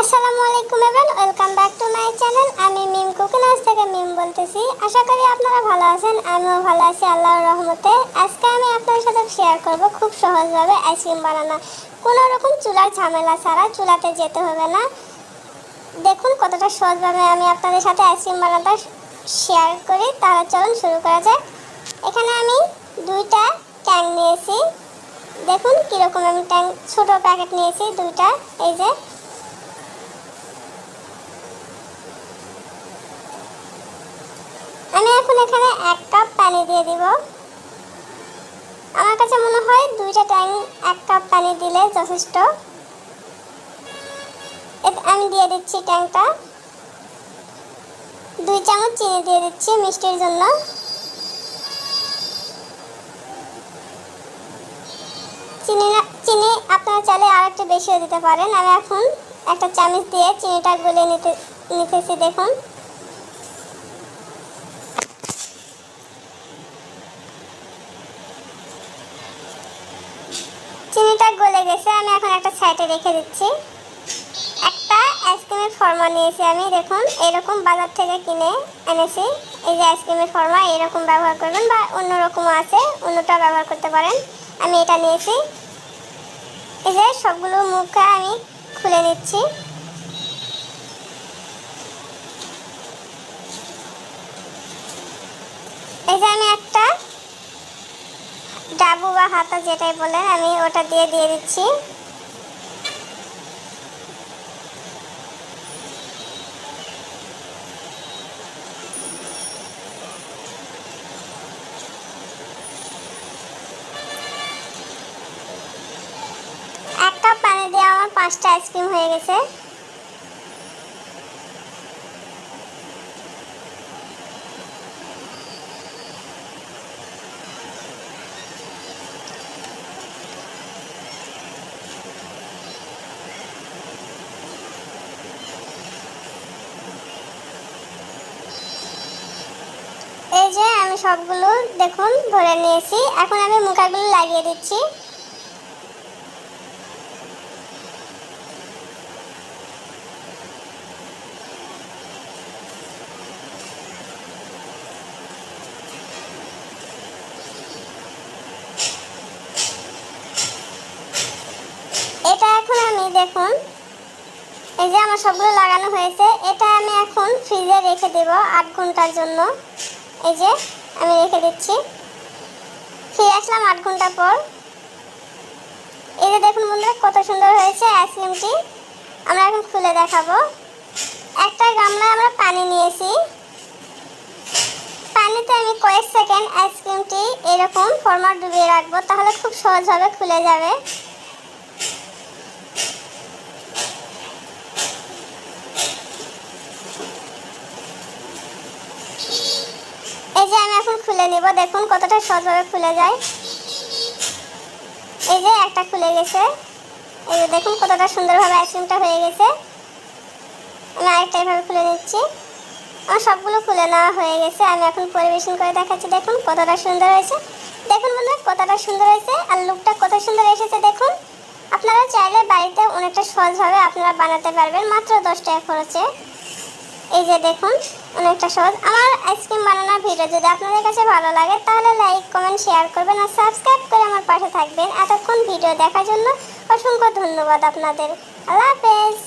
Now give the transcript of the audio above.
আসসালামু আলাইকুম everyone welcome back to my channel আমি মিম কুকিং হাউস থেকে মিম বলতেছি। আশা করি আপনারা ভালো আছেন, আমিও ভালো আছি, আল্লাহর রহমতে। আজকে আমি আপনার সাথে শেয়ার করব খুব সহজভাবে আইসক্রিম বানানো। কোনো রকম চুলার ঝামেলা ছাড়া চুলাতে যেতে হবে না। দেখুন কতটা সহজভাবে আমি আপনাদের সাথে আইসক্রিম বানাতে শেয়ার করি। তাহলে চলুন শুরু করা যাক। এখানে আমি দুইটা ট্যাং নিয়েছি। দেখুন কীরকম আমি ট্যাং ছোটো প্যাকেট নিয়েছি দুইটা। এই যে আমি এখন এখানে এক কাপ পানি দিয়ে দিব। আমার কাছে মনে হয় দুইটা ট্যাং এক কাপ পানি দিলে যথেষ্ট। আমি দিয়ে দিচ্ছি ট্যাংটা। দুই চামচ চিনি দিয়ে দিচ্ছি মিষ্টির জন্য। চিনি চিনি আপনারা চাইলে আর একটু বেশিও দিতে পারেন। আমি এখন একটা চামচ দিয়ে চিনিটা গলে নিতে, নিতেছি, দেখুন চিনিটা গলে গেছে, আমি এখন একটা সাইটে রেখে দিচ্ছি। একটা আইসক্রিমের ফর্মা নিয়েছি আমি, দেখুন, এরকম বাজার থেকে কিনে এনেছি। এই যে আইসক্রিমের ফর্মা এরকম ব্যবহার করবেন বা অন্য রকমও আছে, অন্যটা ব্যবহার করতে পারেন। আমি এটা নিয়েছি। এই যে সবগুলো মুখে আমি খুলে নিচ্ছি এই যে আমি একটা ডাবু বা হাতা যেটাই বলেন, আমি ওটা দিয়ে দিয়ে দিচ্ছি। এক কাপ পানি দিয়ে আমার পাঁচটা আইসক্রিম হয়ে গেছে এই যে আমি সবগুলো দেখুন, ভরে নিয়েছি। এখন আমি মুখাগুলো লাগিয়ে দিচ্ছি। এটা এখন আমি দেখুন, এই যে আমার সবগুলো লাগানো হয়েছে, এটা আমি এখন ফ্রিজে রেখে দেব আট ঘণ্টার জন্য। এই যে আমি রেখে দিচ্ছি। ফিরে আসলাম আট ঘণ্টা পর। এই যে দেখুন বন্ধুরা, কত সুন্দর হয়েছে আইসক্রিমটি আমরা এখন খুলে দেখাবো। একটা গামলায় আমরা পানি নিয়েছি। পানিতে আমি কয়েক সেকেন্ড আইসক্রিমটি এরকম ফরমার ডুবিয়ে রাখব, তাহলে খুব সহজভাবে খুলে যাবে। এই যে আমি এখন খুলে নিব, দেখুন কতটা সহজভাবে খুলে যায়। এই যে একটা খুলে গেছে। এই যে দেখুন কতটা সুন্দরভাবে আইসক্রিমটা হয়ে গেছে। আমি আরেকটা এভাবে খুলে নিচ্ছি। আমার সবগুলো খুলে নেওয়া হয়ে গেছে। আমি এখন পরিবেশন করে দেখাচ্ছি, দেখুন কতটা সুন্দর হয়েছে। দেখুন বন্ধুরা, কতটা সুন্দর হয়েছে আর লুকটা কত সুন্দর এসেছে, দেখুন। আপনারা চাইলে বাড়িতে অনেকটা সহজভাবে আপনারা বানাতে পারবেন, মাত্র দশ টাকা খরচে। এই যে দেখুন, অনেকটা সহজ। আমার আইসক্রিম বানানোর ভিডিও যদি আপনাদের কাছে ভালো লাগে, তাহলে লাইক, কমেন্ট, শেয়ার করবেন আর সাবস্ক্রাইব করে আমার পাশে থাকবেন। এতক্ষণ ভিডিও দেখার জন্য অসংখ্য ধন্যবাদ আপনাদের। আল্লাহ হাফেজ।